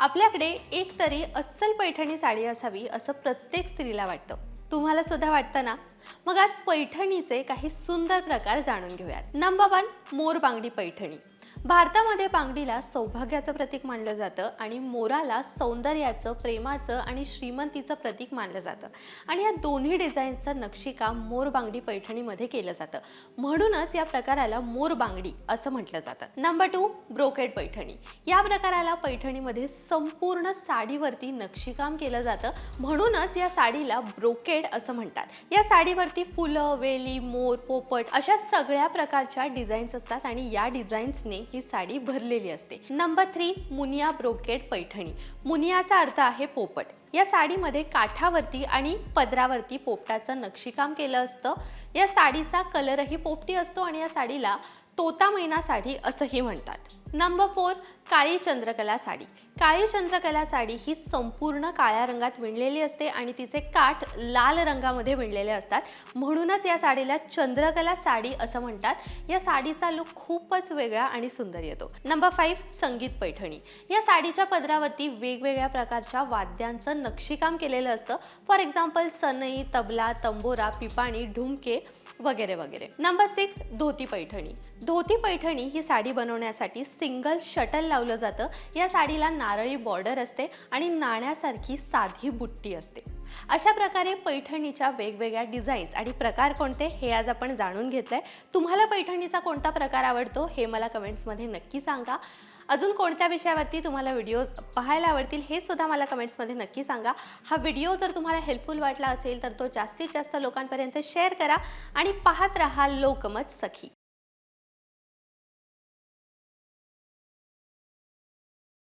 आपल्याकडे एक तरी अस्सल पैठणी साडी असावी असं प्रत्येक स्त्रीला वाटतं. तुम्हाला सुद्धा वाटतं ना? मग आज पैठणीचे काही सुंदर प्रकार जाणून घेऊयात. नंबर वन मोर बांगडी पैठणी. भारतामध्ये बांगडीला सौभाग्याचं प्रतीक मानलं जातं आणि मोराला सौंदर्याचं प्रेमाचं आणि श्रीमंतीचं प्रतीक मानलं जातं. आणि या दोन्ही डिझाईन्सचं नक्षीकाम मोर बांगडी पैठणीमध्ये केलं जातं. म्हणूनच या प्रकाराला मोर बांगडी असं म्हटलं जातं. Number two brocade Paithani. या प्रकाराला पैठणीमध्ये संपूर्ण साडीवरती नक्षीकाम केलं जातं. म्हणूनच या साडीला ब्रोकेड असं म्हणतात. या साडीवरती फुलं वेली मोर पोपट अशा सगळ्या प्रकारच्या डिझाईन्स असतात आणि या डिझाईन्सने ही साडी भरलेली असते. नंबर थ्री मुनिया ब्रोकेट पैठणी. मुनियाचा अर्थ आहे पोपट. या साडीमध्ये काठावरती आणि पदरावरती पोपटाचं नक्षीकाम केलं असतं. या साडीचा कलरही पोपटी असतो आणि या साडीला तोता मैना साडी असंही म्हणतात. नंबर फोर काळी चंद्रकला साडी. काळी चंद्रकला साडी ही संपूर्ण काळ्या रंगात विणलेली असते आणि तिचे काठ लाल रंगामध्ये विणलेले असतात. म्हणूनच या साडीला चंद्रकला साडी असं म्हणतात. या साडीचा लुक खूपच वेगळा आणि सुंदर येतो. नंबर फाईव्ह संगीत पैठणी. या साडीच्या पदरावरती वेगवेगळ्या प्रकारच्या वाद्यांचं नक्षीकाम केलेलं असतं. फॉर एक्झाम्पल सनई तबला तंबोरा पिपाणी ढुमके वगैरे वगैरे. Number six dhoti Paithani. धोती पैठणी ही साडी बनवण्यासाठी सिंगल शटल लावलं जातं. या साडीला नारळी बॉर्डर असते आणि नाण्यासारखी साधी बुट्टी असते. अशा प्रकारे पैठणीच्या वेगवेगळ्या डिझाईन्स आणि प्रकार कोणते हे आज आपण जाणून घेतलं आहे तुम्हाला पैठणीचा कोणता प्रकार आवडतो हे मला कमेंट्समध्ये नक्की सांगा. अजून कोणत्या विषयावरती तुम्हाला व्हिडिओज पाहायला आवडतील हे सुद्धा मला कमेंट्समध्ये नक्की सांगा. हा व्हिडिओ जर तुम्हाला हेल्पफुल वाटला असेल तर तो जास्तीत जास्त लोकांपर्यंत शेअर करा आणि पाहत रहा लोकमत सखी.